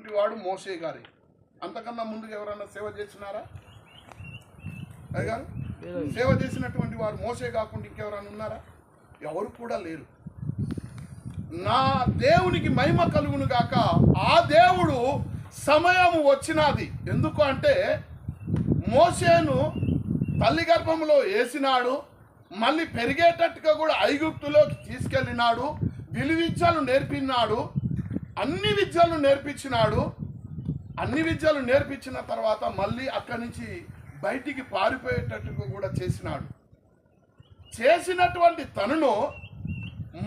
అటువంటి వాడు మోసే గారి. అంతకన్నా ముందుగా ఎవరన్నా సేవ చేసినారా సేవ చేసినటువంటి వారు మోసే కాకుండా ఇంకెవరైనా ఉన్నారా? ఎవరు కూడా లేరు. నా దేవునికి మహిమ కలుగును గాక ఆ దేవుడు సమయం వచ్చినది. ఎందుకు అంటే మోసేను తల్లి గర్భంలో వేసినాడు మళ్ళీ పెరిగేటట్టుగా కూడా ఐగుప్తులోకి తీసుకెళ్ళినాడు విలువిద్యలు నేర్పినాడు అన్ని విద్యలు నేర్పించినాడు. అన్ని విద్యలు నేర్పించిన తర్వాత మళ్ళీ అక్కడి నుంచి బయటికి పారిపోయేటట్టుగా కూడా చేసినాడు. చేసినటువంటి తనను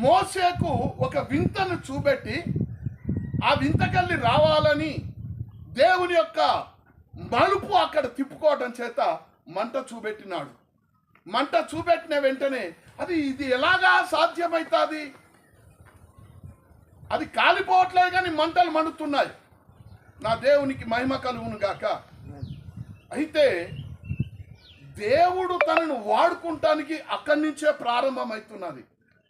మోసేకు ఒక వింతను చూపెట్టి ఆ వింతకెళ్ళి రావాలని దేవుని యొక్క మలుపు అక్కడ తిప్పుకోవడం చేత మంట చూపెట్టినాడు. మంట చూపెట్టిన వెంటనే అది ఇది ఎలాగా సాధ్యమవుతుంది అది కాలిపోవట్లేదు కానీ మంటలు మండుతున్నాయి. నా దేవునికి మహిమ కలుగును గాక. అయితే దేవుడు తనను వాడుకుంటానికి అక్కడి నుంచే ప్రారంభమవుతున్నది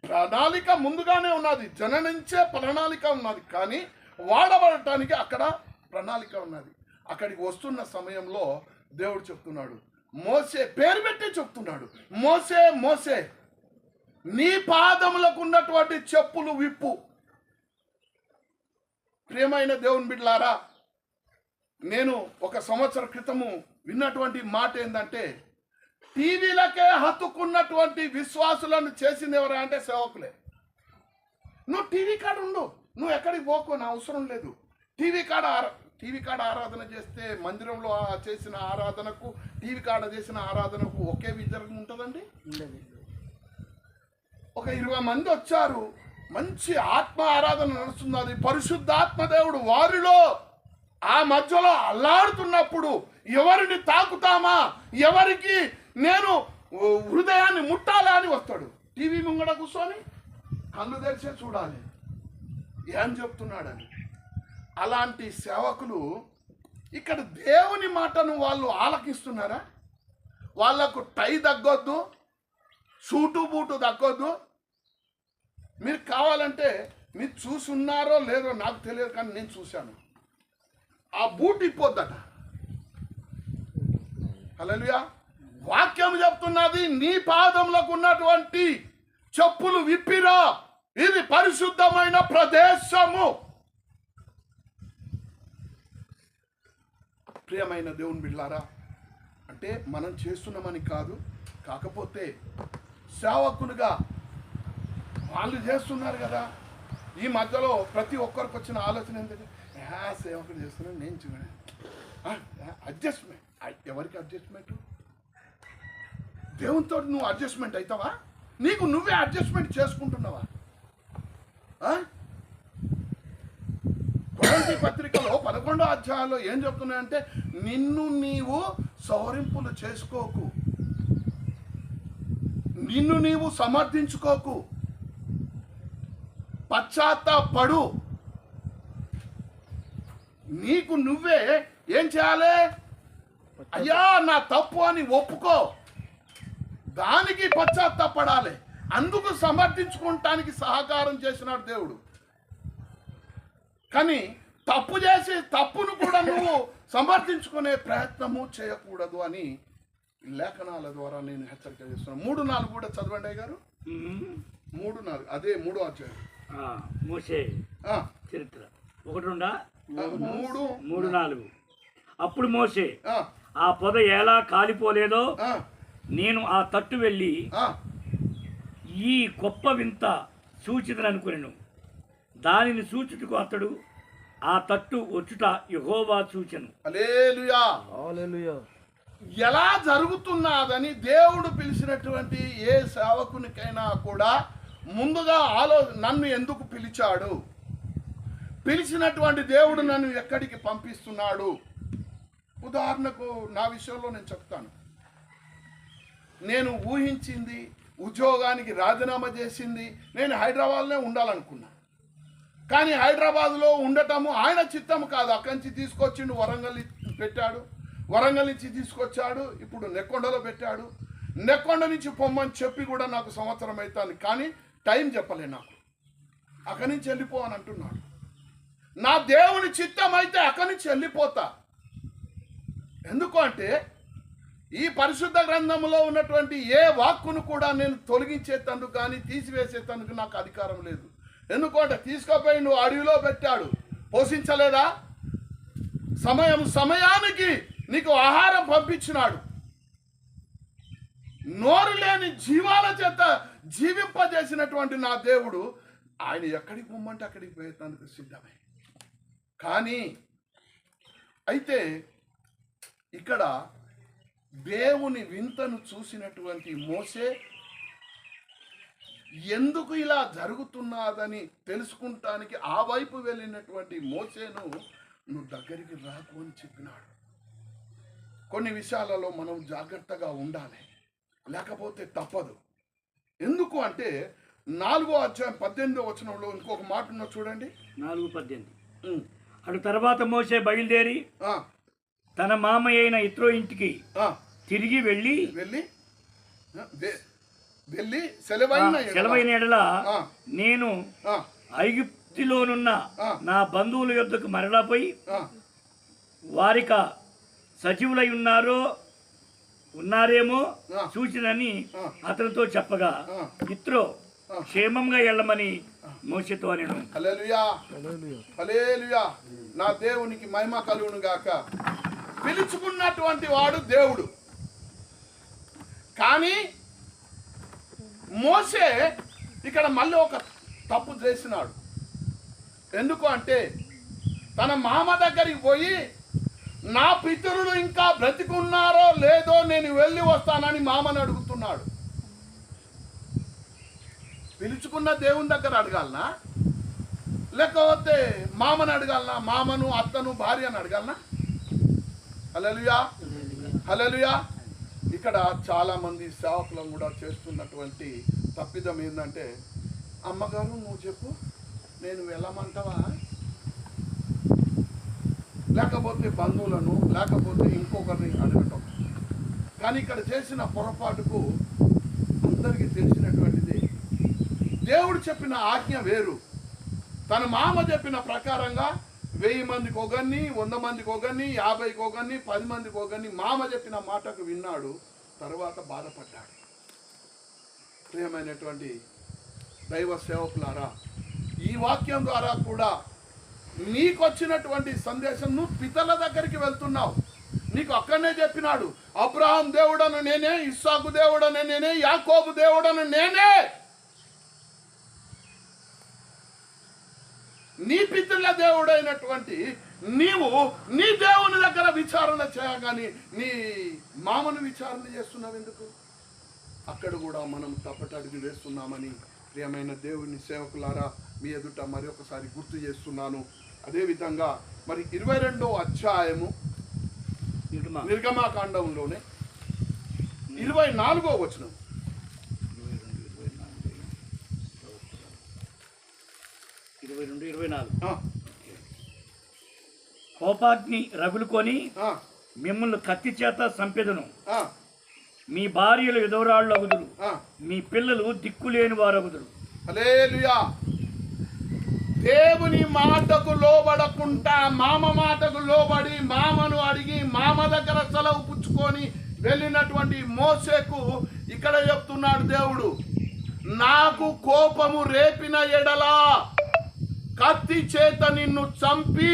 ప్రణాళిక ముందుగానే ఉన్నది. జననించే ప్రణాళిక ఉన్నది. కానీ వాడబడటానికి అక్కడ ప్రణాళిక ఉన్నది. అక్కడికి వస్తున్న సమయంలో దేవుడు చెప్తున్నాడు మోసే పేరు పెట్టి చెప్తున్నాడు మోసే మోసే నీ పాదములకు ఉన్నటువంటి చెప్పులు విప్పు. ప్రియమైన దేవుని బిడ్డలారా నేను ఒక సంవత్సర క్రితము విన్నటువంటి మాట ఏంటంటే టీవీలకే హత్తుకున్నటువంటి విశ్వాసులను చేసింది ఎవరా అంటే సేవకులే. నువ్వు టీవీ కాడ ఉండు నువ్వు ఎక్కడికి పోకు నా అవసరం లేదు. టీవీ కాడ ఆరా- టీవీ కాడ ఆరాధన చేస్తే మందిరంలో చేసిన ఆరాధనకు టీవీ కాడ చేసిన ఆరాధనకు ఒకే విధంగా ఉంటుందండి? ఒక ఇరవై మంది వచ్చారు మంచి ఆత్మ ఆరాధన నడుస్తున్నది. పరిశుద్ధాత్మ దేవుడు వారిలో ఆ మధ్యలో అల్లాడుతున్నప్పుడు ఎవరిని తాకుతామా? ఎవరికి నేను హృదయాన్ని ముట్టాలా అని వస్తాడు. టీవీ ముంగడ కూర్చొని కళ్ళు తెరిచే చూడాలి. ఏం చెప్తున్నాడని. అలాంటి సేవకులు ఇక్కడ దేవుని మాటను వాళ్ళు ఆలకిస్తున్నారా? వాళ్ళకు టై తగ్గొద్దు సూటు బూటు తగ్గొద్దు మీరు కావాలంటే మీరు చూసున్నారో లేదో నాకు తెలియదు కానీ నేను చూశాను. ఆ బూట్ ఇప్పొద్దట. హలోయా వాక్యం చెప్తున్నది నీ పాదంలోకి ఉన్నటువంటి చెప్పులు విప్పిరా. ఇది పరిశుద్ధమైన ప్రదేశము. ప్రియమైన దేవుని బిళ్ళారా అంటే మనం చేస్తున్నామని కాదు కాకపోతే సేవకులుగా వాళ్ళు చేస్తున్నారు కదా. ఈ మధ్యలో ప్రతి ఒక్కరికి వచ్చిన ఆలోచన ఏంటంటే యా సేవకుడు చేస్తున్నాను నేను చూడండి అడ్జస్ట్మెంట్ ఎవరికి అడ్జస్ట్మెంట్ దేవునితో నువ్వు అడ్జస్ట్మెంట్ అవుతావా? నీకు నువ్వే అడ్జస్ట్మెంట్ చేసుకుంటున్నావా? ఆ? కొరంతి పత్రికలో పదకొండో అధ్యాయంలో ఏం చెప్తున్నాయంటే నిన్ను నీవు సవరింపులు చేసుకోకు. నిన్ను నీవు సమర్థించుకోకు. పశ్చాత్తాపడు. నీకు నువ్వే ఏం చేయాలి? అయ్యా నా తప్పు అని ఒప్పుకో. దానికి పశ్చాత్తాపడాలి. అందుకు సమర్థించుకోవటానికి సహకారం చేసినాడు దేవుడు. కానీ తప్పు చేసి తప్పును కూడా నువ్వు సమర్థించుకునే ప్రయత్నము చేయకూడదు అని లేఖనాల ద్వారా నేను హెచ్చరిక చేస్తున్నాను. మూడు నాలుగు కూడా చదవండి గారు మూడు నాలుగు అదే మూడో అధ్యాయం. మోసే ఆ, చరిత్ర. ఒకటి రెండా? మూడు. మూడు. నాలుగు. అప్పుడు మోసే ఆ, పొద ఎలా కాలిపోలేదో నేను ఆ తట్టు వెళ్ళి ఈ గొప్ప వింత సూచితను అనుకునేను. దానిని సూచుటకు అతడు ఆ తట్టు వచ్చుట యహోవా సూచను. హల్లెలూయా. హల్లెలూయా. ఎలా జరుగుతున్నదని దేవుడు పిలిచినటువంటి ఏ సేవకునికైనా కూడా ముందుగా ఆలో నన్ను ఎందుకు పిలిచాడు? పిలిచినటువంటి దేవుడు నన్ను ఎక్కడికి పంపిస్తున్నాడు? ఉదాహరణకు నా విషయంలో నేను చెప్తాను. నేను ఊహించింది ఉద్యోగానికి రాజీనామా చేసింది నేను హైదరాబాద్లోనే ఉండాలనుకున్నా. కానీ హైదరాబాద్లో ఉండటము ఆయన చిత్తము కాదు. అక్కడి నుంచి తీసుకొచ్చిండు వరంగల్ పెట్టాడు. వరంగల్ నుంచి తీసుకొచ్చాడు ఇప్పుడు నెక్కొండలో పెట్టాడు. నెక్కొండ నుంచి పొమ్మని చెప్పి కూడా నాకు సంవత్సరం అవుతుంది. కానీ టైం చెప్పలే నాకు. అక్కడి నుంచి వెళ్ళిపో అని అంటున్నాడు నా దేవుని చిత్తం అయితే అక్కడి నుంచి వెళ్ళిపోతా. ఎందుకు అంటే ఈ పరిశుద్ధ గ్రంథంలో ఉన్నటువంటి ఏ వాక్కును కూడా నేను తొలగించేతందుకు కానీ తీసివేసేతందుకు నాకు అధికారం లేదు. ఎందుకంటే తీసుకుపోయి నువ్వు అడవిలో పెట్టాడు. పోషించలేదా? సమయం సమయానికి నీకు ఆహారం పంపించినాడు. నోరు లేని జీవాల చేత జీవింపజేసినటువంటి నా దేవుడు ఆయన ఎక్కడికి పొమ్మంటే అక్కడికి ప్రయత్నానికి సిద్ధమే. కానీ అయితే ఇక్కడ దేవుని వింతను చూసినటువంటి మోసే ఎందుకు ఇలా జరుగుతున్నదని తెలుసుకుంటానికి ఆ వైపు వెళ్ళినటువంటి మోసేను నువ్వు దగ్గరికి రాకు అని చెప్పినాడు. కొన్ని విషయాలలో మనం జాగ్రత్తగా ఉండాలి. లేకపోతే తప్పదు. ఎందుకు అంటే నాలుగో అధ్యాయం పద్దెనిమిదో వచనంలో ఇంకొక మాట ఉన్నది చూడండి. నాలుగు పద్దెనిమిది. అటు తర్వాత మోసే బయలుదేరి తన మామయ్య అయిన ఇత్రో ఇంటికి తిరిగి వెళ్ళి వెళ్ళి వెళ్ళి సెలవైన సెలవైన ఎడల నేను ఐగుప్తిలోనున్న. నా బంధువుల యొద్దకు మరలా పోయి వారిక సజీవులై ఉన్నారో ఉన్నారేమో ఆ. సూచనని. అతనితో చెప్పగా. ఇత్రో. క్షేమంగా వెళ్ళమని మోసతో నేను హల్లెలూయా హల్లెలూయా నా దేవునికి మహిమ కలుగును గాక పిలుచుకున్నటువంటి వాడు దేవుడు కానీ మోసే ఇక్కడ మళ్ళీ ఒక తప్పు చేసినాడు ఎందుకు అంటే తన మామ దగ్గరికి పోయి నా పితరులు ఇంకా బ్రతికున్నారో లేదో నేను వెళ్ళి వస్తానని మామని అడుగుతున్నాడు. పిలుచుకున్న దేవుని దగ్గర అడగాలనా? లేకపోతే మామను అడగాలనా? మామను అత్తను భార్యను అడగాలనా? హలలుయా హలలుయా ఇక్కడ చాలామంది సేవకులను కూడా చేస్తున్నటువంటి తప్పిదం ఏంటంటే అమ్మగారు నువ్వు చెప్పు నేను వెళ్ళమంటావా? లేకపోతే బంధువులను లేకపోతే ఇంకొకరిని అడగటం. కానీ ఇక్కడ చేసిన పొరపాటుకు అందరికీ తెలిసినటువంటిది దేవుడు చెప్పిన ఆజ్ఞ వేరు. తన మామ చెప్పిన ప్రకారంగా వెయ్యి మందికి ఒకరిని వంద మందికి ఒకరిని యాభైకి ఒకరిని పది మందికి ఒకరిని మామ చెప్పిన మాటకు విన్నాడు తర్వాత బాధపడ్డాడు. ప్రియమైనటువంటి దైవ సేవకులారా ఈ వాక్యం ద్వారా కూడా నీకు వచ్చినటువంటి సందేశం నువ్వు పితల దగ్గరికి వెళ్తున్నావు. నీకు అక్కడనే చెప్పినాడు అబ్రహాం దేవుడను నేనే ఇస్సాకు దేవుడను నేనే యాకోబు దేవుడను నేనే. నీ పితృల దేవుడైనటువంటి నీవు నీ దేవుని దగ్గర విచారణ చేయగాని నీ మామను విచారణ చేస్తున్నావు ఎందుకు? అక్కడ కూడా మనం తప్పటడుగు వేస్తున్నామని ప్రియమైన దేవుని సేవకులారా మీ ఎదుట మరొకసారి గుర్తు చేస్తున్నాను. అదేవిధంగా మరి ఇరవై రెండో అధ్యాయము నిర్గమాకాండంలోనే ఇరవై నాలుగో వచనం. ఇరవై రెండు ఇరవై నాలుగు. కోపాగ్ని రగులుకొని మిమ్మల్ని కత్తి చేత సంపెదను ఆ, మీ భార్యలు ఎదవరాళ్ళు అగుదురు. మీ పిల్లలు దిక్కులేని వారు అగుదురు హల్లెలూయా. దేవుని మాటకు లోబడకుండా మామ మాటకు లోబడి మామను అడిగి మామ దగ్గర సెలవు పుచ్చుకొని వెళ్ళినటువంటి మోసేకు ఇక్కడ చెప్తున్నాడు దేవుడు నాకు కోపము రేపిన ఎడలా కత్తి చేత నిన్ను చంపి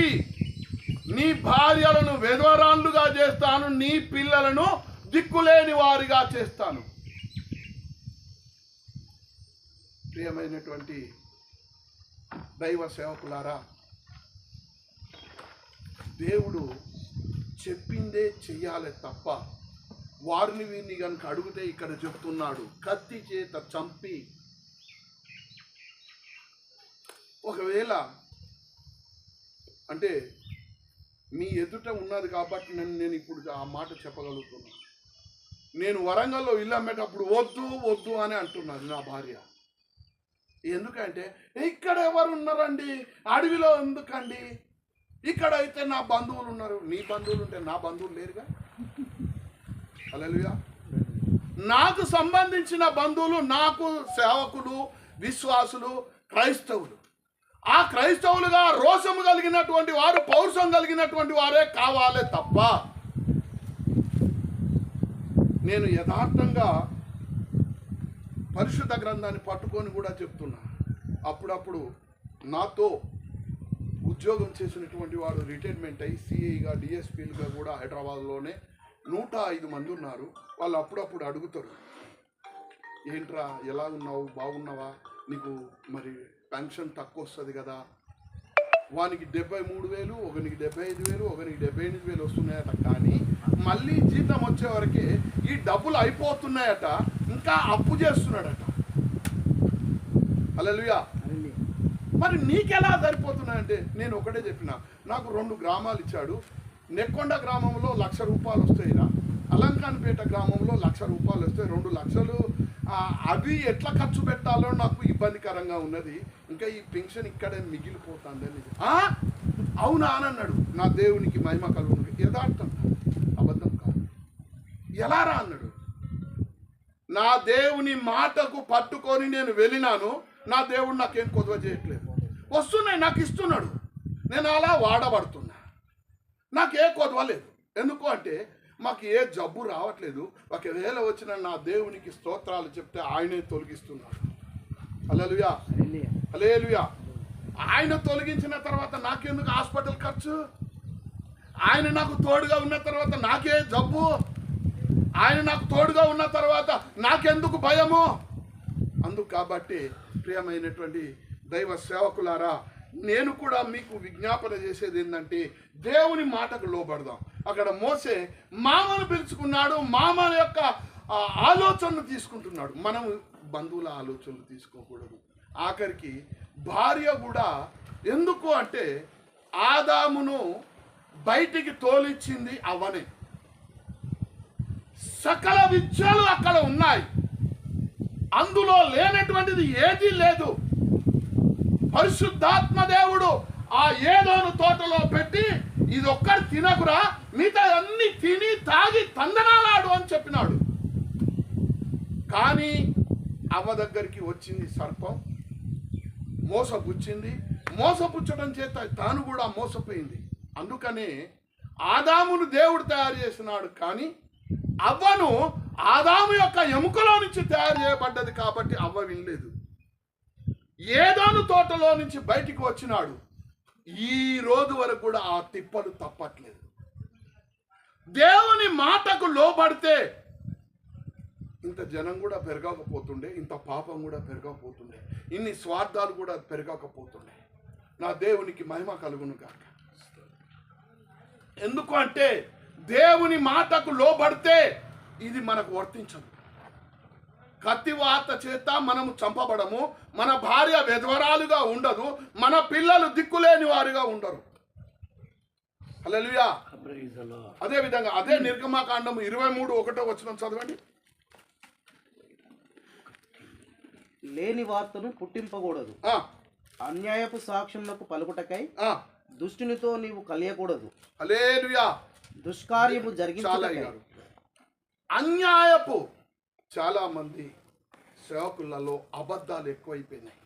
నీ భార్యలను వెధవరాన్లుగా చేస్తాను నీ పిల్లలను దిక్కులేని వారిగా చేస్తాను. ప్రియమైనటువంటి దైవ సేవకులారా దేవుడు చెప్పిందే చెయ్యాలి తప్ప వారిని వీరిని కనుక అడిగితే ఇక్కడ చెప్తున్నాడు కత్తి చేత చంపి ఒకవేళ అంటే మీ ఎదుట ఉన్నది కాబట్టి నన్ను నేను ఇప్పుడు ఆ మాట చెప్పగలుగుతున్నాను నేను వరంగల్లో ఇల్లు అమ్మేటప్పుడు వద్దు వద్దు అని అంటున్నది నా భార్య. ఎందుకంటే ఇక్కడ ఎవరు ఉన్నారండి అడవిలో ఎందుకండి? ఇక్కడ అయితే నా బంధువులు ఉన్నారు నీ బంధువులు ఉంటే నా బంధువులు లేరుగా? అలలుయా నాకు సంబంధించిన బంధువులు నాకు సేవకులు విశ్వాసులు క్రైస్తవులు. ఆ క్రైస్తవులుగా రోషము కలిగినటువంటి వారు పౌరుషం కలిగినటువంటి వారే కావాలి తప్ప నేను యథార్థంగా పరిశుద్ధ గ్రంథాన్ని పట్టుకొని కూడా చెప్తున్నా. అప్పుడప్పుడు నాతో ఉద్యోగం చేసినటువంటి వాడు రిటైర్మెంట్ అయ్యి సిఐగా డిఎస్పీలుగా కూడా హైదరాబాద్లోనే నూట ఐదు మంది ఉన్నారు. వాళ్ళు అప్పుడప్పుడు అడుగుతారు ఏంట్రా ఎలా ఉన్నావు? బాగున్నావా? నీకు మరి పెన్షన్ తక్కువ వస్తుంది కదా. వానికి డెబ్బై మూడు వేలు ఒకనికి డెబ్బై ఐదు వేలు ఒకనికి డెబ్బై ఎనిమిది వేలు వస్తున్నాయట. కానీ మళ్ళీ జీతం వచ్చే వరకే ఈ డబ్బులు అయిపోతున్నాయట ఇంకా అప్పు చేస్తున్నాడట. హల్లెలూయా. మరి నీకెలా సరిపోతున్నాయంటే నేను ఒకటే చెప్పిన నాకు రెండు గ్రామాలు ఇచ్చాడు. నెక్కొండ గ్రామంలో లక్ష రూపాయలు వస్తాయిరా అలంకాన్పేట గ్రామంలో లక్ష రూపాయలు వస్తాయి రెండు లక్షలు. అవి ఎట్లా ఖర్చు పెట్టాలో నాకు ఇబ్బందికరంగా ఉన్నది. ఇంకా ఈ పెన్షన్ ఇక్కడే మిగిలిపోతుంది? అవునా అని అన్నాడు. నా దేవునికి మహిమ కలుగును. యథార్థం. ఎలా రా అన్నాడు? నా దేవుని మాటకు పట్టుకొని నేను వెళ్ళినాను నా దేవుడు నాకేం కొదవ చేయట్లేదు. వస్తున్నాయి నాకు ఇస్తున్నాడు. నేను అలా వాడబడుతున్నా. నాకే కొదవ లేదు. ఎందుకు అంటే మాకు ఏ జబ్బు రావట్లేదు. ఒకవేళ వచ్చిన నా దేవునికి స్తోత్రాలు చెప్తే ఆయనే తొలగిస్తున్నాడు. అలలుయా అలేలుయా ఆయన తొలగించిన తర్వాత నాకెందుకు హాస్పిటల్ ఖర్చు? ఆయన నాకు తోడుగా ఉన్న తర్వాత నాకే జబ్బు? ఆయన నాకు తోడుగా ఉన్న తర్వాత నాకెందుకు భయము? అందుకు కాబట్టి ప్రియమైనటువంటి దైవ సేవకులారా నేను కూడా మీకు విజ్ఞాపన చేసేది ఏంటంటే దేవుని మాటకు లోబడదాం. అక్కడ మోసే మామను పిలుచుకున్నాడు. మామ యొక్క ఆ, ఆలోచనలు తీసుకుంటున్నాడు. మనం బంధువుల ఆలోచనలు తీసుకోకూడదు. ఆఖరికి భార్య కూడా ఎందుకు అంటే ఆదామును బయటికి తోలిచ్చింది అవనే. సకల విద్యలు అక్కడ ఉన్నాయి. అందులో లేనటువంటిది ఏదీ లేదు. పరిశుద్ధాత్మ దేవుడు ఆ ఏదోను తోటలో పెట్టి ఇది ఒక్కటి తినకురా మిగతా అన్ని తిని తాగి తందనాలాడు అని చెప్పినాడు. కానీ అవ్వ దగ్గరికి వచ్చింది సర్పం మోసపుచ్చింది. మోసపుచ్చడం చేత తాను కూడా మోసపోయింది. అందుకనే ఆదామును దేవుడు తయారు చేసినాడు కానీ అవ్వను ఆదాము యొక్క ఎముకలో నుంచి తయారు చేయబడ్డది కాబట్టి అవ్వ వినలేదు. ఏదోను తోటలో నుంచి బయటికి వచ్చినాడు. ఈ రోజు వరకు కూడా ఆ తిప్పలు తప్పట్లేదు. దేవుని మాటకు లోబడితే ఇంత జనం కూడా పెరగకపోతుండే ఇంత పాపం కూడా పెరగకపోతుండే ఇన్ని స్వార్థాలు కూడా పెరగకపోతుండే. నా దేవునికి మహిమ కలుగును కాక ఎందుకు అంటే దేవుని మాటకు లోబడితే ఇది మనకు వర్తించదు. కత్తివాత చేత మనము చంపబడము. మన భార్య విధవరాలుగా ఉండదు. మన పిల్లలు దిక్కులేని వారుగా ఉండరు. అదే విధంగా అదే నిర్గమాకాండం ఇరవై మూడు ఒకటో వచ్చిన చదవండి. లేని వార్తను పుట్టింపకూడదు. ఆ, అన్యాయపు సాక్ష్యములకు పలుకుటకై ఆ, దుష్టునితో నీవు కలియకూడదు. హల్లెలూయా. దుష్కార్యము చాలా అయ్యారు అన్యాయపు చాలా మంది సేవకులలో అబద్ధాలు ఎక్కువైపోయినాయి.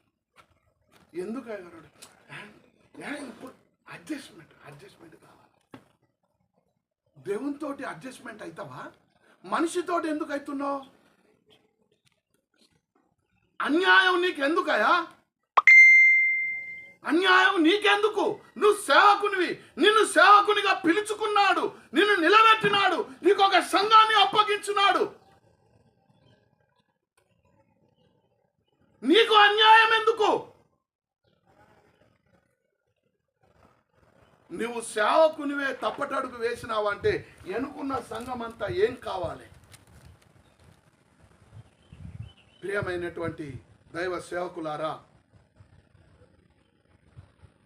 ఎందుకు అయ్యారు ఇప్పుడు అడ్జస్ట్మెంట్ అడ్జస్ట్మెంట్ కావాలి. దేవునితోటి అడ్జస్ట్మెంట్ అవుతావా మనిషితోటి ఎందుకు అవుతున్నావు అన్యాయం నీకు ఎందుకయా అన్యాయం నీకెందుకు? నువ్వు సేవకునివి. నిన్ను సేవకునిగా పిలుచుకున్నాడు. నిన్ను నిలబెట్టినాడు. నీకు ఒక సంఘాన్ని అప్పగించున్నాడు. నీకు అన్యాయం ఎందుకు? నువ్వు సేవకునివే తప్పటడుగు వేసినావంటే ఎనుకున్న సంఘం అంతా ఏం కావాలి? ప్రియమైనటువంటి దైవ సేవకులారా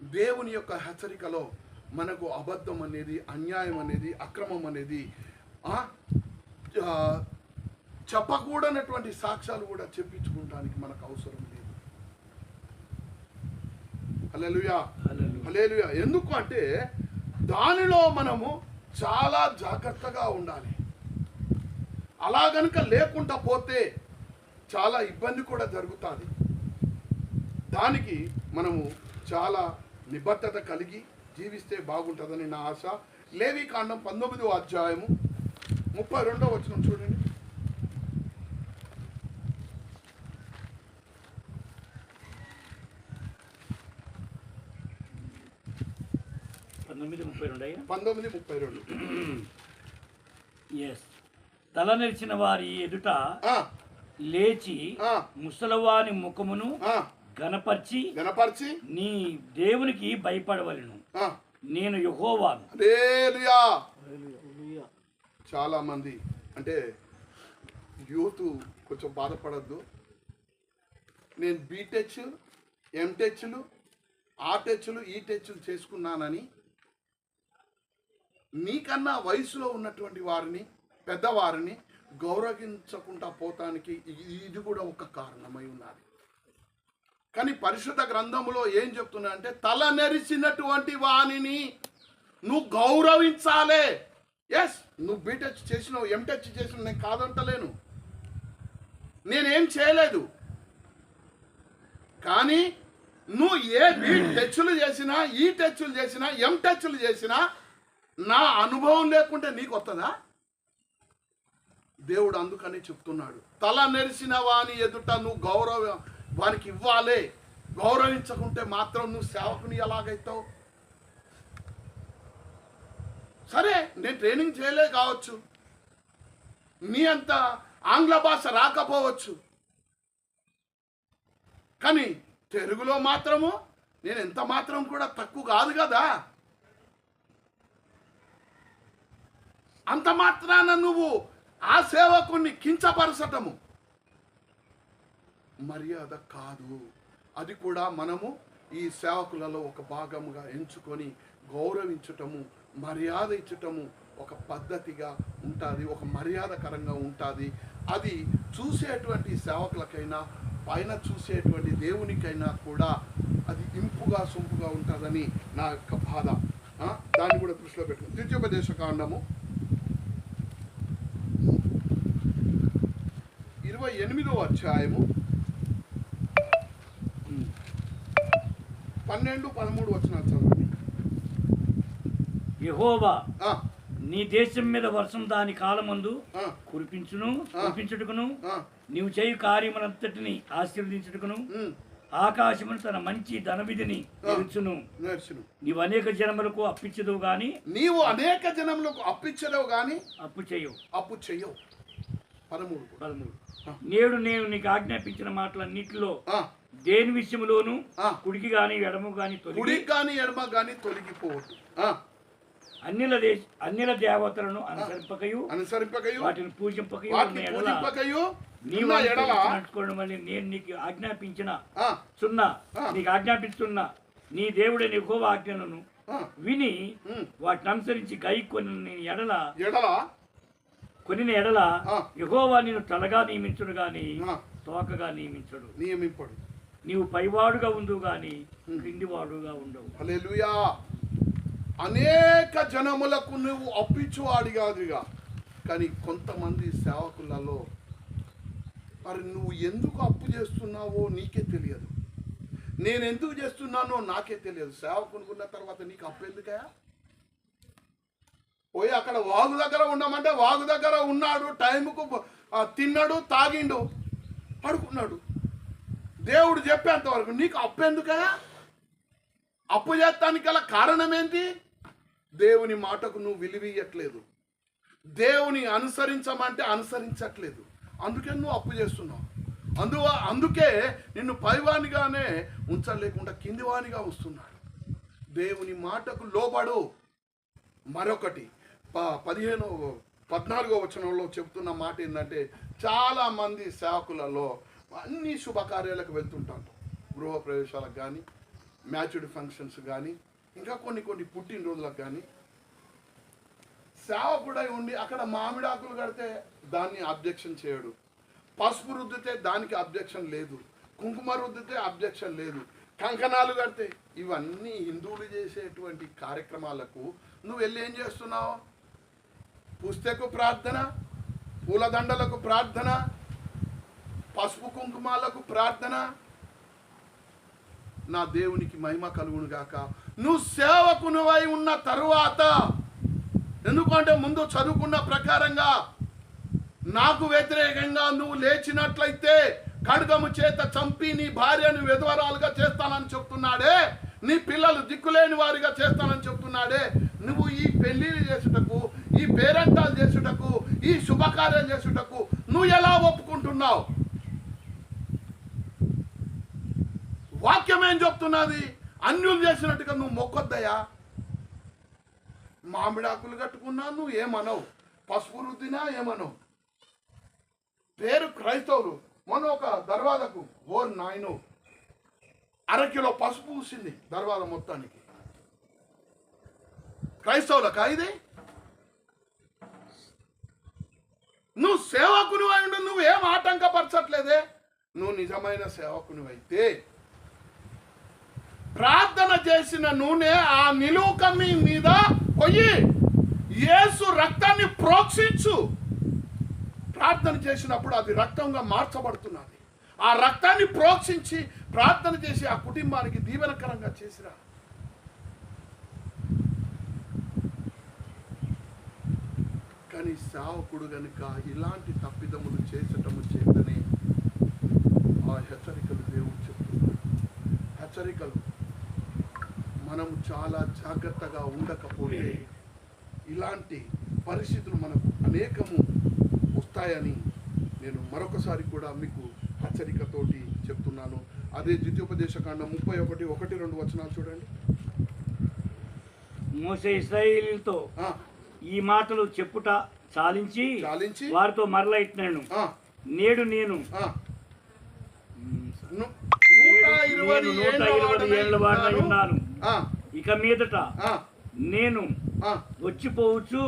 దేవుని యొక్క హెచ్చరికలో మనకు అబద్ధం అనేది అన్యాయం అనేది అక్రమం అనేది చెప్పకూడనటువంటి సాక్ష్యాలు కూడా చెప్పించుకోవడానికి మనకు అవసరం లేదు. హల్లెలూయా. ఎందుకు అంటే దానిలో మనము చాలా జాగ్రత్తగా ఉండాలి. అలా గనుక లేకుండా పోతే చాలా ఇబ్బంది కూడా జరుగుతుంది. దానికి మనము చాలా నిబద్ధత కలిగి జీవిస్తే బాగుంటుందని నా ఆశ. లేవి కాండం పంతొమ్మిదో అధ్యాయము ముప్పై రెండో వచనం చూడండి. పంతొమ్మిది ముప్పై రెండు అయ్యా? పంతొమ్మిది ముప్పై రెండు. ఎస్ తల నెరిచిన వారి ఎదుట లేచి ముసలవాని ముఖమును ఆ, గనపరిచి గణపరిచి నీ దేవునికి భయపడవలను. ఆ, నేను యెహోవాను. హల్లెలూయా. చాలా మంది అంటే యూత్ కొంచెం బాధపడద్దు. నేను బీటెచ్ ఎంటెచ్లు ఆ టెచ్లు ఈ టెచ్లు చేసుకున్నానని నీకన్నా వయసులో ఉన్నటువంటి వారిని పెద్దవారిని గౌరవించకుండా పోతానికి ఇది కూడా ఒక కారణమై ఉన్నది. కానీ పరిశుద్ధ గ్రంథములో ఏం చెప్తున్నా అంటే తల నెరిచినటువంటి వాణిని నువ్వు గౌరవించాలే. ఎస్ నువ్వు బీటెచ్ చేసినావు ఎంటెచ్ చేసినావు నేను కాదంటలేను. నేనేం చేయలేదు. కానీ నువ్వు ఏ బీ టెచ్లు చేసినా e ఈ టెచ్లు చేసినా ఎం టెచ్లు చేసినా నా అనుభవం లేకుంటే నీకు వస్తుందా దేవుడు అందుకని చెప్తున్నాడు. తల నెరిసిన వాని ఎదుట నువ్వు గౌరవ వానికి ఇవ్వాలి. గౌరవించకుంటే మాత్రం నువ్వు సేవకుని ఎలాగైతావు సరే నేను ట్రైనింగ్ చేయలే కావచ్చు. నీ అంత ఆంగ్ల భాష రాకపోవచ్చు. కానీ తెలుగులో మాత్రము నేను ఎంత మాత్రం కూడా తక్కువ కాదు కదా. అంత మాత్రాన నువ్వు ఆ సేవకుని కించపరచటము. మర్యాద కాదు. అది కూడా మనము ఈ సేవకులలో ఒక భాగముగా ఎంచుకొని గౌరవించటము మర్యాద ఇచ్చటము ఒక పద్ధతిగా ఉంటుంది ఒక మర్యాదకరంగా ఉంటుంది. అది చూసేటువంటి సేవకులకైనా పైన చూసేటువంటి దేవునికైనా కూడా అది ఇంపుగా సొంపుగా ఉంటుందని నా యొక్క బాధ. దాన్ని కూడా దృష్టిలో పెట్టుకుని ద్వితీయోపదేశ కాండము. ఇరవై ఎనిమిదవ అధ్యాయము. పన్నెండు పదమూడు వచ్చిన చదవండి యెహోవా ఆ, నీ దేశం మీద వర్షం దాని కాలమందు కురిపించును కురిపించుటకును నీవు చేయు కార్యములంతటిని ఆశీర్వదించుటకును ఆకాశమును తన మంచి ధనవిధిని నేర్చును. నీవు అనేక జనములకు అప్పించదు గాని నీవు అనేక జనములకు అప్పిచ్చలేవు కానీ అప్పు చేయవు. అప్పు చెయ్యవు పదమూడు. పదమూడు. నేడు నేను నీకు ఆజ్ఞాపించిన మాటలన్నిటిలో దేని విషయంలోను. కుడికి గాని ఎడము గాని కుడికి కానీ ఎడమ కానీ తొలగిపోవద్దు. అన్నిల దేశ అన్నిల దేవతలను అనుసరింపకయు అనుసరింపకయు వాటిని పూజింపకయు పూజింపకయు నీవు ఉన్న ఎడల నడుచుకోవడం వల్ల నేను నీకు ఆజ్ఞాపించిన సున్నా. నీకు ఆజ్ఞాపిస్తున్న నీ దేవుడైన ఎక్కువ ఆజ్ఞలను విని వాటిని అనుసరించి గై కొన్ని ఎడల ఎడల? కొన్ని ఎడల. యహోవా నేను తలగా నియమించుడు గాని తోకగా నియమించడు. నియమింపడు. నీవు పైవాడుగా ఉండు గాని క్రిందివాడుగా ఉండవు. హల్లెలూయా. అనేక జనములకు నువ్వు అప్పించువాడి కాదుగా కానీ కొంతమంది సేవకులలో మరి నువ్వు ఎందుకు అప్పు చేస్తున్నావో నీకే తెలియదు. నేను ఎందుకు చేస్తున్నానో నాకే తెలియదు. సేవకునుకున్న తర్వాత నీకు అప్పు ఎందుకయా పోయి అక్కడ వాగు దగ్గర ఉండమంటే వాగు దగ్గర ఉన్నాడు టైంకు తిన్నాడు తాగిండు పడుకున్నాడు. దేవుడు చెప్పేంత వరకు నీకు అప్పు ఎందుకయా అప్పు చేస్తానికి గల కారణం ఏంటి దేవుని మాటకు నువ్వు విలువీయట్లేదు దేవుని అనుసరించమంటే అనుసరించట్లేదు. అందుకే నువ్వు అప్పు చేస్తున్నావు. అందు అందుకే నిన్ను పైవానిగానే ఉంచలేకుండా కిందివానిగా వస్తున్నాడు. దేవుని మాటకు లోబడు. మరొకటి ప పదిహేను పద్నాలుగో వచనంలో చెప్తున్న మాట ఏంటంటే చాలామంది సేవకులలో అన్ని శుభకార్యాలకు వెళ్తుంటాను గృహ ప్రవేశాలకు కానీ మ్యాచ్డ్ ఫంక్షన్స్ కానీ ఇంకా కొన్ని కొన్ని పుట్టినరోజులకు కానీ సేవకుడై ఉండి అక్కడ మామిడాకులు కడితే దాన్ని అబ్జెక్షన్ చేయడు. పసుపు రుద్దితే దానికి అబ్జెక్షన్ లేదు. కుంకుమ రుద్దితే అబ్జెక్షన్ లేదు. కంకణాలు కడితే ఇవన్నీ హిందువులు చేసేటువంటి కార్యక్రమాలకు నువ్వు వెళ్ళి ఏం చేస్తున్నావు? పుస్తకు ప్రార్థన పూలదండలకు ప్రార్థన పసుపు కుంకుమాలకు ప్రార్థన. నా దేవునికి మహిమ కలుగును గాక. నువ్వు సేవకునువై ఉన్న తరువాత ఎందుకంటే ముందు చదువుకున్న ప్రకారంగా నాకు వ్యతిరేకంగా నువ్వు లేచినట్లయితే ఖడ్గము చేత చంపి నీ భార్యను విధవరాలుగా చేస్తానని చెప్తున్నాడే. నీ పిల్లలు దిక్కులేని వారిగా చేస్తానని చెప్తున్నాడే. నువ్వు ఈ పెళ్ళిళ్ళు చేసుటకు ఈ పేరంటాలు చేసుటకు ఈ శుభకార్యం చేసుటకు నువ్వు ఎలా ఒప్పుకుంటున్నావు? వాక్యం ఏం చెప్తున్నది? అన్యులు చేసినట్టుగా నువ్వు మొక్కొద్దయా మామిడాకులు కట్టుకున్నా నువ్వు ఏమనవు. పసుపు రుద్దినా ఏమనవు. పేరు క్రైస్తవులు మొన్న ఒక దర్వాజకు ఓ నాయను అరకిలో పసుపు పూసింది దర్వాజ మొత్తానికి. క్రైస్తవులకా ఇది? నువ్వు సేవకుని అయి నువ్వు ఏం ఆటంకపరచట్లేదే? నువ్వు నిజమైన సేవకునివైతే ప్రార్థన చేసిన నూనె ఆ నిలువు కమ్మి మీద పొయ్యి యేసు రక్తాన్ని ప్రోక్షించు. ప్రార్థన చేసినప్పుడు అది రక్తంగా మార్చబడుతున్నది. ఆ రక్తాన్ని ప్రోక్షించి ప్రార్థన చేసి ఆ కుటుంబానికి దీవెనకరంగా చేసిరా. కానీ సావకుడు కనుక ఇలాంటి తప్పిదములు చేసటము చేతనే ఆ హెచ్చరికలు దేవుడు చెప్తున్నాడు. హెచ్చరికలు మనము చాలా జాగ్రత్తగా ఉండకపోతే ఇలాంటి పరిస్థితులు మనకు అనేకము వస్తాయని నేను మరొకసారి కూడా మీకు హెచ్చరికతోటి చెప్తున్నాను. అదే ద్వితీయోపదేశకాండం ముప్పై ఒకటి ఒకటి రెండు వచనాలు చూడండి. మోసే ఈ మాటలు చెప్పుట చాలించి చాలించి వారితో మరల ఇట్టినాను నేడు నేను నూట ఇరవై ఏళ్ళ వాడనై ఉన్నాను. ఇక మీదట నేను వచ్చిపోవచ్చు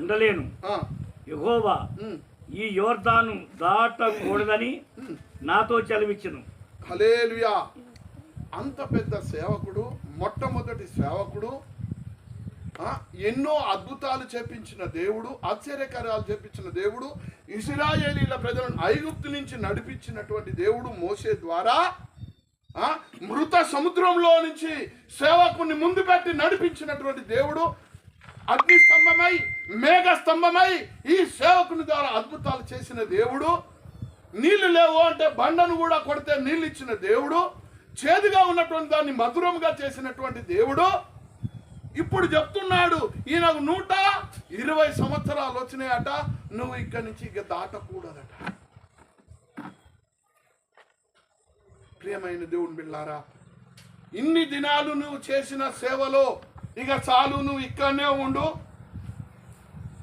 ఉండలేను. యెహోవా ఈ యోర్దాను దాటకూడదని. నాతో చదివించను హలేలుయా అంత పెద్ద సేవకుడు మొట్టమొదటి సేవకుడు ఎన్నో అద్భుతాలు చేపించిన దేవుడు ఆశ్చర్యకార్యాలు చేపించిన దేవుడు ఇస్రాయేలీల ప్రజలను ఐగుప్తు నుంచి నడిపించినటువంటి దేవుడు మోసే ద్వారా మృత సముద్రంలో నుంచి సేవకుని ముందు పెట్టి నడిపించినటువంటి దేవుడు అగ్ని స్తంభమై మేఘ స్తంభమై ఈ సేవకుని ద్వారా అద్భుతాలు చేసిన దేవుడు. నీళ్ళు లేవు అంటే బండను కూడా కొడితే నీళ్ళు ఇచ్చిన దేవుడు. చేదుగా ఉన్నటువంటి దాన్ని మధురంగా చేసినటువంటి దేవుడు. ఇప్పుడు చెప్తున్నాడు ఈయనకు నూట ఇరవై సంవత్సరాలు వచ్చినాయట నువ్వు ఇక్కడి నుంచి ఇక దాటకూడదట. ప్రియమైన దేవుని బిళ్ళారా ఇన్ని దినాలు నువ్వు చేసిన సేవలో ఇక చాలు నువ్వు ఇక్కడనే ఉండు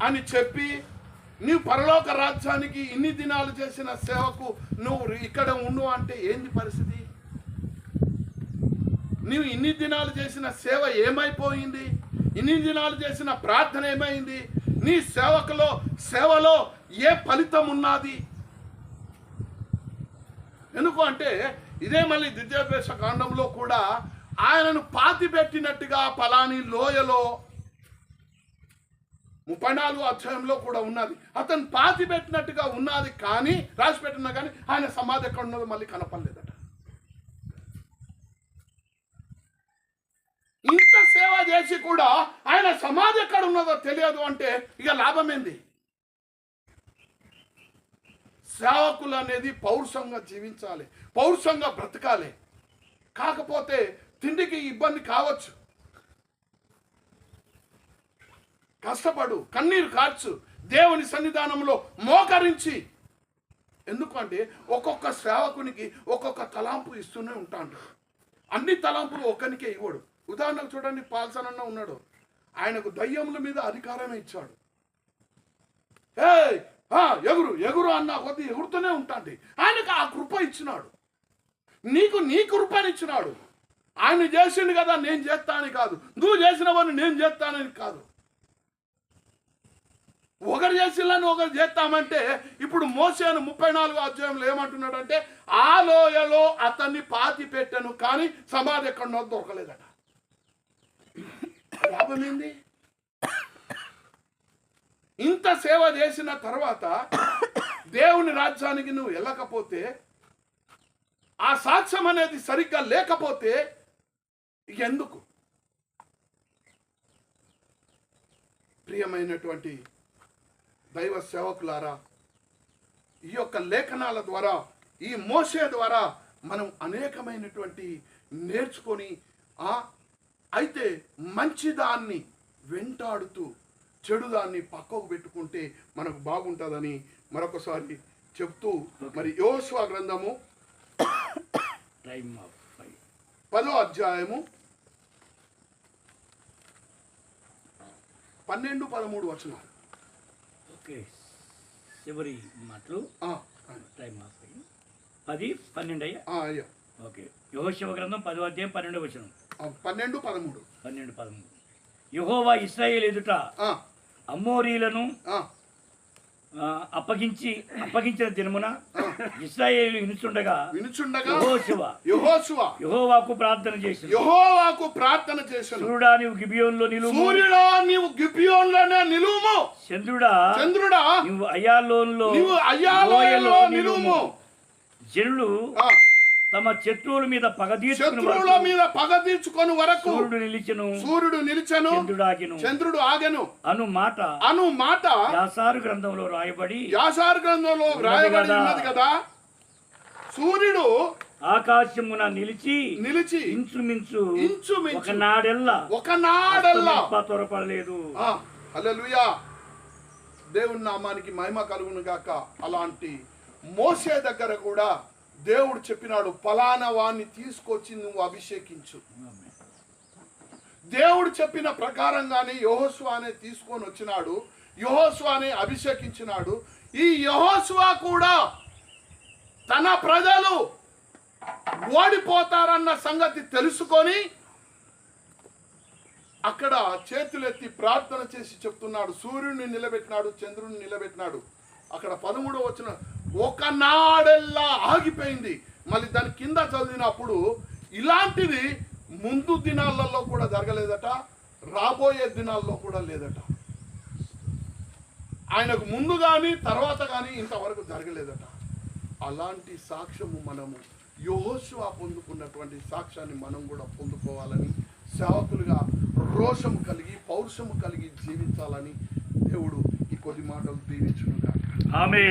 అని చెప్పి నీవు పరలోక రాజ్యానికి ఇన్ని దినాలు చేసిన సేవకు నువ్వు ఇక్కడ ఉండు అంటే ఏంది పరిస్థితి? నువ్వు ఇన్ని దినాలు చేసిన సేవ ఏమైపోయింది? ఇన్ని దినాలు చేసిన ప్రార్థన ఏమైంది? నీ సేవకులో సేవలో ఏ ఫలితం ఉన్నది? ఎందుకు అంటే ఇదే మళ్ళీ ద్వితీయోపదేశ కాండంలో కూడా ఆయనను పాతి పెట్టినట్టుగా పలాని లోయలో ముప్పై నాలుగు అధ్యాయంలో కూడా ఉన్నది. అతను పాతి పెట్టినట్టుగా ఉన్నది కానీ రాసి పెట్టినా కానీ ఆయన సమాధి ఎక్కడ ఉన్నదో మళ్ళీ కనపడలేదట. ఇంత సేవ చేసి కూడా ఆయన సమాధి ఎక్కడ ఉన్నదో తెలియదు అంటే ఇక లాభం ఏంది? సేవకులు అనేది పౌరుషంగా జీవించాలి. పౌరుషంగా బ్రతకాలి. కాకపోతే తిండికి ఇబ్బంది కావచ్చు. కష్టపడు కన్నీరు కార్చు దేవుని సన్నిధానంలో మోకరించి. ఎందుకంటే ఒక్కొక్క సేవకునికి ఒక్కొక్క తలాంపు ఇస్తూనే ఉంటాడు. అన్ని తలాంపులు ఒక్కనికే ఇవ్వడు. ఉదాహరణకు చూడండి పాల్సనన్న ఉన్నాడు. ఆయనకు దయ్యముల మీద అధికారమే ఇచ్చాడు. ఏ ఆ, ఎగురు ఎగురు అన్న కొద్ది ఎగురుతూనే ఉంటాండి ఆయనకు ఆ కృప ఇచ్చినాడు. నీకు నీ కృపనిచ్చినాడు ఆయన చేసిండు కదా నేను చేస్తానని కాదు. నువ్వు చేసినవని నేను చేస్తానని కాదు. ఒకరు చేసిల్లని ఒకరు చేస్తామంటే ఇప్పుడు మోసేను ముప్పై నాలుగు అధ్యాయంలో ఏమంటున్నాడంటే ఆ లోయలో అతన్ని పాతి పెట్టాను కానీ సమాధి ఎక్కడో దొరకలేదట. లాభం ఏంది ఇంత సేవ చేసిన తర్వాత దేవుని రాజ్యానికి నువ్వు వెళ్ళకపోతే ఆ సాక్ష్యం అనేది సరిగ్గా లేకపోతే ఎందుకు? ప్రియమైనటువంటి దైవ సేవకులారా ఈ యొక్క లేఖనాల ద్వారా ఈ మోసే ద్వారా మనం అనేకమైనటువంటి నేర్చుకొని ఆ అయితే మంచిదాన్ని వెంటాడుతూ చెడుదాన్ని పక్కకు పెట్టుకుంటే మనకు బాగుంటుందని మరొకసారి చెప్తూ మరి యోశ్వ గ్రంథము టైమ్ ఆఫ్ ఫైవ్. పదో అధ్యాయము పన్నెండు పదమూడు వచనాలు ఓకే చివరి మాటలు. Time of five. పది పన్నెండు అయ్యా? ఓకే యోశివ గ్రంథం పదో అధ్యాయం పన్నెండు వచనం. పన్నెండు పదమూడు. పన్నెండు పదమూడు. యహోవా ఇస్రాయేల్ ఎదుట అమ్మోరీలను అప్పగించి అప్పగించిన దినమున ఇస్రాయేలు వినుచుండగా వినుచుండగా యెహోషువ యహోశువ యహోవాకు ప్రార్థన చేసి యహోవాకు ప్రార్థన చేసను సూర్యుడా నీవు గిబియోన్లో నిలువు. సూర్యుడా నీవు గిబియోన్లోనే నిలువుము. చంద్రుడా చంద్రుడా నువ్వు అయ్యాలోన్లో నీవు అయ్యాలోయలో నిలువుము. జనులు తమ శత్రువుల మీద పగ శత్రువుల మీద పగ తీర్చుకొని వరకు సూర్యుడు నిలిచెను. సూర్యుడు నిలిచెను. చంద్రుడాగిను. చంద్రుడు ఆగెను. అను మాట. అను మాట. యాసారు గ్రంథంలో రాయబడి యాసారు గ్రంథంలో వ్రాయబడి కదా. ఉన్నది కదా. సూర్యుడు ఆకాశమున నిలిచి నిలిచి ఇంచుమించు ఇంచుమించు ఒక నాడెల్లా ఒకనాడల్లా త్వరపడలేదు. హల్లెలూయా. దేవుని నామానికి మహిమ కలుగును గాక. అలాంటి మోసే దగ్గర కూడా దేవుడు చెప్పినాడు ఫలానా వాణ్ణి తీసుకొచ్చి నువ్వు అభిషేకించు. దేవుడు చెప్పిన ప్రకారంగానే యహోస్వానే తీసుకొని వచ్చినాడు యహోస్వానే అభిషేకించినాడు. ఈ యహోస్వా కూడా తన ప్రజలు ఓడిపోతారన్న సంగతి తెలుసుకొని అక్కడ చేతులెత్తి ప్రార్థన చేసి చెప్తున్నాడు సూర్యుడిని నిలబెట్టినాడు చంద్రుడిని నిలబెట్టినాడు. అక్కడ పదమూడో వచ్చిన ఒక నాడెల్లా ఆగిపోయింది. మళ్ళీ దాని కింద చదివినప్పుడు ఇలాంటిది ముందు దినాలలో కూడా జరగలేదట రాబోయే దినాల్లో కూడా లేదట. ఆయనకు ముందు కానీ తర్వాత కానీ ఇంతవరకు జరగలేదట. అలాంటి సాక్ష్యము మనము యహోశివ పొందుకున్నటువంటి సాక్ష్యాన్ని మనం కూడా పొందుకోవాలని సేవకులుగా రోషము కలిగి పౌరుషము కలిగి జీవించాలని దేవుడు ఈ కొద్ది మాటలు దీవించునుగా ఆమె